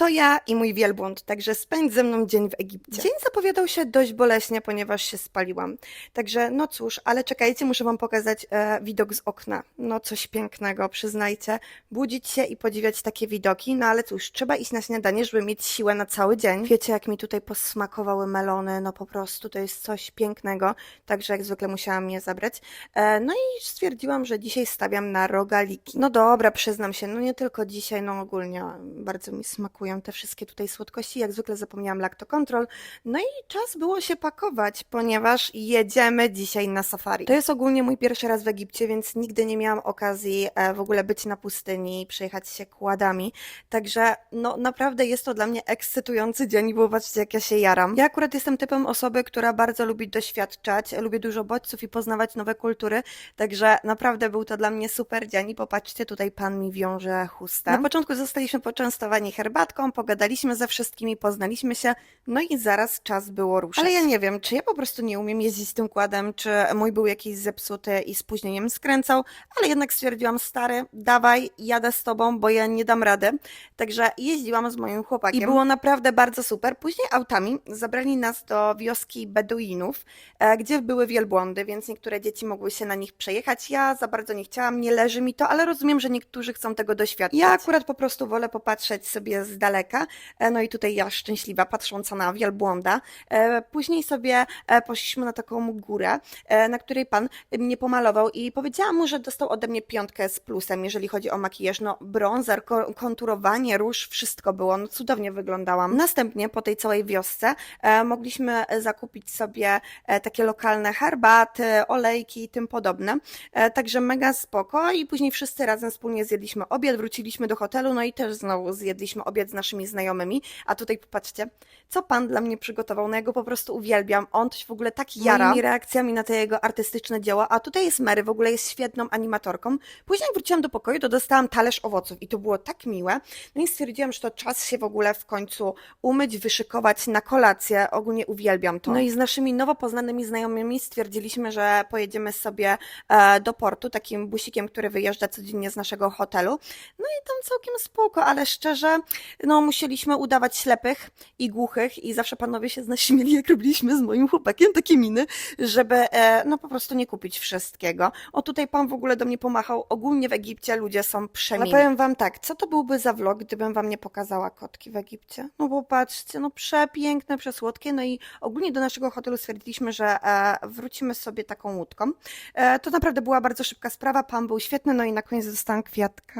to ja i mój wielbłąd, także spędź ze mną dzień w Egipcie. Dzień zapowiadał się dość boleśnie, ponieważ się spaliłam. Także no cóż, ale czekajcie, muszę wam pokazać e, widok z okna. No coś pięknego, przyznajcie. Budzić się i podziwiać takie widoki, no ale cóż, trzeba iść na śniadanie, żeby mieć siłę na cały dzień. Wiecie, jak mi tutaj posmakowały melony, no po prostu to jest coś pięknego, także jak zwykle musiałam je zabrać. E, no i stwierdziłam, że dzisiaj stawiam na rogaliki. No dobra, przyznam się, no nie tylko dzisiaj, no ogólnie bardzo mi smakują te wszystkie tutaj słodkości. Jak zwykle zapomniałam lactokontrol. No i czas było się pakować, ponieważ jedziemy dzisiaj na safari. To jest ogólnie mój pierwszy raz w Egipcie, więc nigdy nie miałam okazji e, w ogóle być na pustyni, przejechać się kładami. Także no naprawdę jest to dla mnie ekscytujący dzień, bo patrzcie jak ja się jaram. Ja akurat jestem typem osoby, która bardzo lubi doświadczać, lubię dużo bodźców i poznawać nowe kultury, także naprawdę był to dla mnie super dzień i popatrzcie, tutaj pan mi wiąże chustę. Na początku zostaliśmy poczęstowani herbatką, pogadaliśmy ze wszystkimi, poznaliśmy się, no i zaraz czas było ruszać. Ale ja nie wiem, czy ja po prostu nie umiem jeździć tym kładem, czy mój był jakiś zepsuty i z spóźnieniem skręcał, ale jednak stwierdziłam, stary, dawaj, jadę z tobą, bo ja nie dam rady. Także jeździłam z moim chłopakiem. I było naprawdę bardzo super. Później autami zabrali nas do wioski Beduinów, e, gdzie były wielbłądy, więc niektóre dzieci mogły się na nich przejechać. Ja za bardzo nie chciałam, nie leży mi to, ale rozumiem, że niektórzy chcą tego doświadczyć. Ja akurat po prostu wolę popatrzeć sobie z daleka. E, No i tutaj ja szczęśliwa, patrząca na wielbłąda. E, Później sobie e, poszliśmy na taką górę, na której pan mnie pomalował i powiedziałam mu, że dostał ode mnie piątkę z plusem, jeżeli chodzi o makijaż. No, bronzer, ko- konturowanie, róż, wszystko było. No, cudownie wyglądałam. Następnie po tej całej wiosce mogliśmy zakupić sobie takie lokalne herbaty, olejki i tym podobne. Także mega spoko i później wszyscy razem wspólnie zjedliśmy obiad, wróciliśmy do hotelu, no i też znowu zjedliśmy obiad z naszymi znajomymi. A tutaj popatrzcie, co pan dla mnie przygotował. No ja go po prostu uwielbiam. On to się w ogóle tak jara moimi reakcjami na te jego artystyczne dzieła. A tutaj jest Mary, w ogóle jest świetną animatorką. Później wróciłam do pokoju, to dostałam talerz owoców i to było tak miłe. No i stwierdziłam, że to czas się w ogóle w końcu umyć, wyszykować na kolację. Ogólnie uwielbiam to. No i z naszymi nowo poznanymi znajomymi stwierdziliśmy, że pojedziemy sobie e, do portu takim busikiem, który wyjeżdża codziennie z naszego hotelu. No i tam całkiem spoko, ale szczerze, no musieliśmy udawać ślepych i głuchych i zawsze panowie się z nas śmieli, jak robiliśmy z moim chłopakiem takie miny, żeby e, no po prostu nie kupić wszystkiego. O tutaj pan w ogóle do mnie pomachał. Ogólnie w Egipcie ludzie są przemili. Ale powiem wam tak, co to byłby za vlog, gdybym wam nie pokazała kotki w Egipcie? No bo patrzcie, no przepiękne, przesłodkie, no i ogólnie do naszego hotelu stwierdziliśmy, że e, wrócimy sobie taką łódką. E, to naprawdę była bardzo szybka sprawa, pan był świetny, no i na koniec dostałam kwiatka.